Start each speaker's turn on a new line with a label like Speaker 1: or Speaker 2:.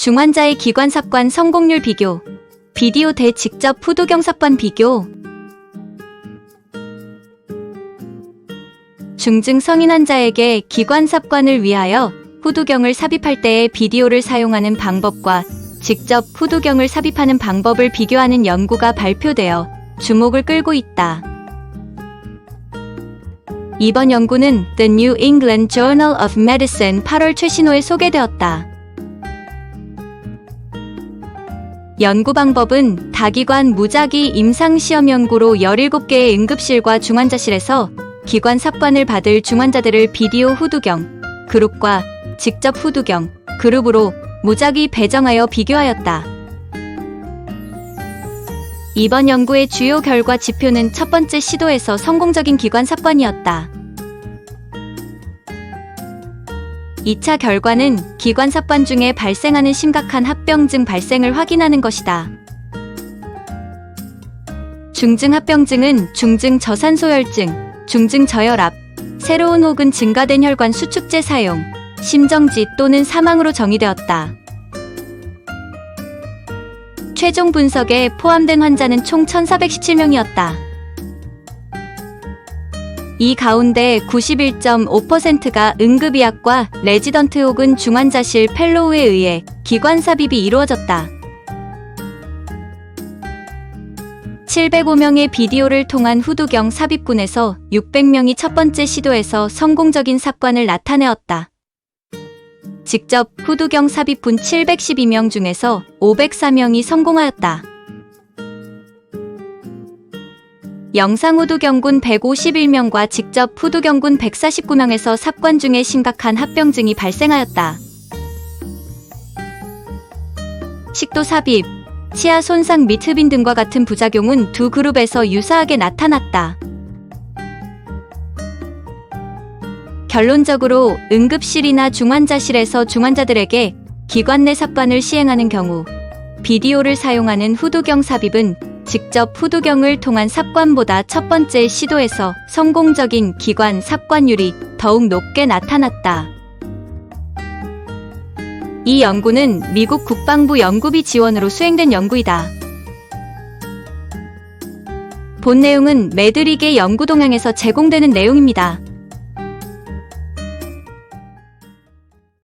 Speaker 1: 중환자의 기관 삽관 성공률 비교. 비디오 대 직접 후두경 삽관 비교. 중증 성인 환자에게 기관 삽관을 위하여 후두경을 삽입할 때의 비디오를 사용하는 방법과 직접 후두경을 삽입하는 방법을 비교하는 연구가 발표되어 주목을 끌고 있다. 이번 연구는 The New England Journal of Medicine 8월 최신호에 소개되었다. 연구 방법은 다기관 무작위 임상시험 연구로 17개의 응급실과 중환자실에서 기관 삽관을 받을 중환자들을 비디오 후두경, 그룹과 직접 후두경, 그룹으로 무작위 배정하여 비교하였다. 이번 연구의 주요 결과 지표는 첫 번째 시도에서 성공적인 기관 삽관이었다. 2차 결과는 기관 삽관 중에 발생하는 심각한 합병증 발생을 확인하는 것이다. 중증 합병증은 중증 저산소혈증, 중증 저혈압, 새로운 혹은 증가된 혈관 수축제 사용, 심정지 또는 사망으로 정의되었다. 최종 분석에 포함된 환자는 총 1,417명이었다. 이 가운데 91.5%가 응급의학과 레지던트 혹은 중환자실 펠로우에 의해 기관 삽입이 이루어졌다. 705명의 비디오를 통한 후두경 삽입군에서 600명이 첫 번째 시도에서 성공적인 삽관을 나타내었다. 직접 후두경 삽입군 712명 중에서 504명이 성공하였다. 영상 후두경군 151명과 직접 후두경군 149명에서 삽관 중에 심각한 합병증이 발생하였다. 식도 삽입, 치아 손상 및 흡인 등과 같은 부작용은 두 그룹에서 유사하게 나타났다. 결론적으로 응급실이나 중환자실에서 중환자들에게 기관 내 삽관을 시행하는 경우 비디오를 사용하는 후두경 삽입은 직접 후두경을 통한 삽관보다 첫 번째 시도에서 성공적인 기관 삽관율이 더욱 높게 나타났다. 이 연구는 미국 국방부 연구비 지원으로 수행된 연구이다. 본 내용은 매드릭의 연구 동향에서 제공되는 내용입니다.